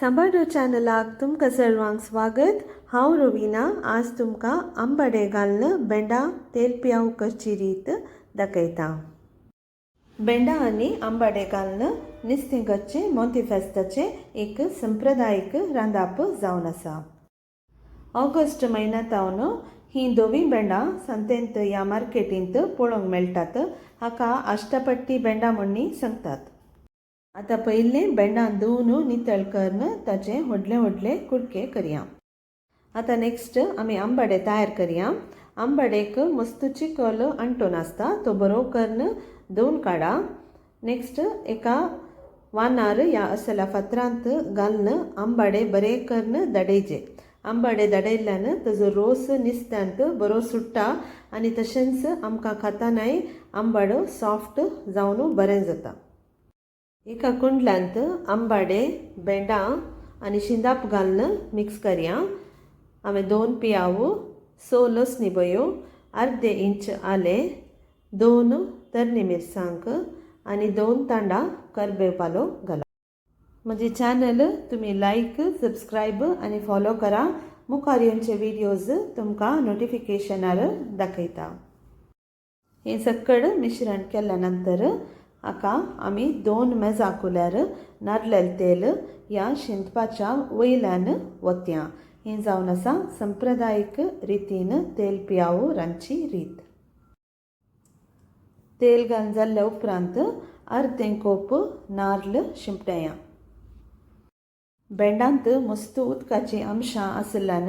सांबाड्यो चॅनलाक तुमकां सर्वांक स्वागत हांव रविना आज तुमकां आंबाडे घालून बेंडा तेल पियाव करची रीत दाखयता बेंडा आनी आंबाडे घालून निस्तिंगाचे मोंती फेस्ताचे एक संप्रदायीक रांदप जावन आसा ऑगस्ट म्हयन्यांत हांवन हीं दोवी बेंडां संतेंत ह्या मार्केटींत पळोवंक मेळटात हाका आश्टापट्टी बेंडां म्हणून सांगतात आतां पयलीं बेंडान धुवन नितळ करून ताचे व्हडले व्हडले कुडके करया. आतां नेक्स्ट आमी आंबाडे तयार करया. आंबाडेक मस्तूची कल अंटून आसता तो बरो करून धुवन काडा नेक्स्ट एका वानार या असला फातरांत घालून आंबाडे बरे करून दडेजे. आंबाडे दडयल्ल्यान ताजो रोस निसत्यांत बरो सुट्टा आनी तशेंच आमकां खातानाय आंबाडो सॉफ्ट जावन बरें जाता. एका कुंडल्यांत आंबाडे बेंडां आनी शिंदाप घालून मिक्स करया. हांवें दोन पियाव स लसणीबयो अर्दे इंच आलें दोन तरणी मिरसांग आनी दोन तांडा करबेव पालो घाला. म्हजे चॅनल तुमी लायक सबस्क्रायब आनी फॉलो करा. मुखार येवचे विडियोज तुमकां नोटिफिकेशनार दाखयता. हें सकड मिश्रण केल्या नंतर हाका आमी दोन मेजां कुल्यार नारलेल तेल ह्या शिंतपाच्या वयल्यान वतया. हें जावन आसा संप्रदायीक रितीन तेल पियाव रांदची रीत. तेल घालून जाल्ल्या उपरांत अर्दें कोप नारळ शिंपटया बेंडांत मस्त उदकाची अंशां आसल्यान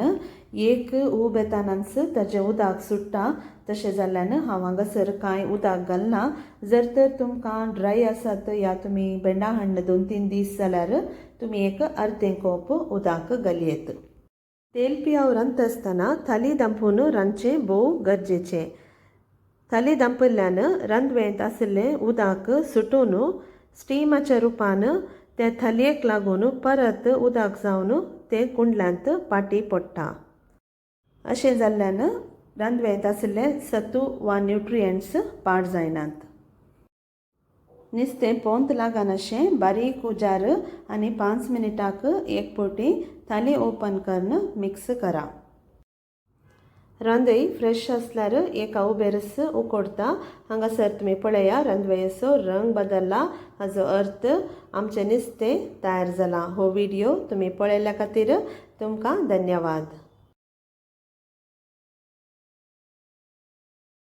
एक ऊब येतानाच ताचें उदक सुट्टा तशें जाल्ल्यान हांव हांगासर कांय उदक घालना जर तर तुमकां ड्राय आसात या तुमी बेंडां हाडना दोन तीन दीस जाल्यार तुमी एक अर्दें कोप उदक घालयेत तेल पियाव रांदता आसतना थाली दांपून रांदचें भोव गरजेचें थाली दांपयल्यान रांदवेंत आसलें उदक सुटून स्टिमाच्या रुपान ते थलयेक लागून परत उदक जावन ते कुंडल्यांत पाटी पडटा अशें जाल्ल्यान रांदवेंत आसलें सत्व वा न्युट्रियंट्स पाड जायनात. नुस्तें पोंत लागन अशें बारीक उजार आनी पांच मिनटाक एक पोटी थाली ओपन करून मिक्स करा. रांदय फ्रेश आसल्यार एका उबेरस उकडटा हांगासर तुमी पळया रांदवेचो रंग बदलला हाजो अर्थ आमचें नुस्तें तयार जालां हो व्हिडियो तुमी पळयल्या खातीर तुमकां धन्यवाद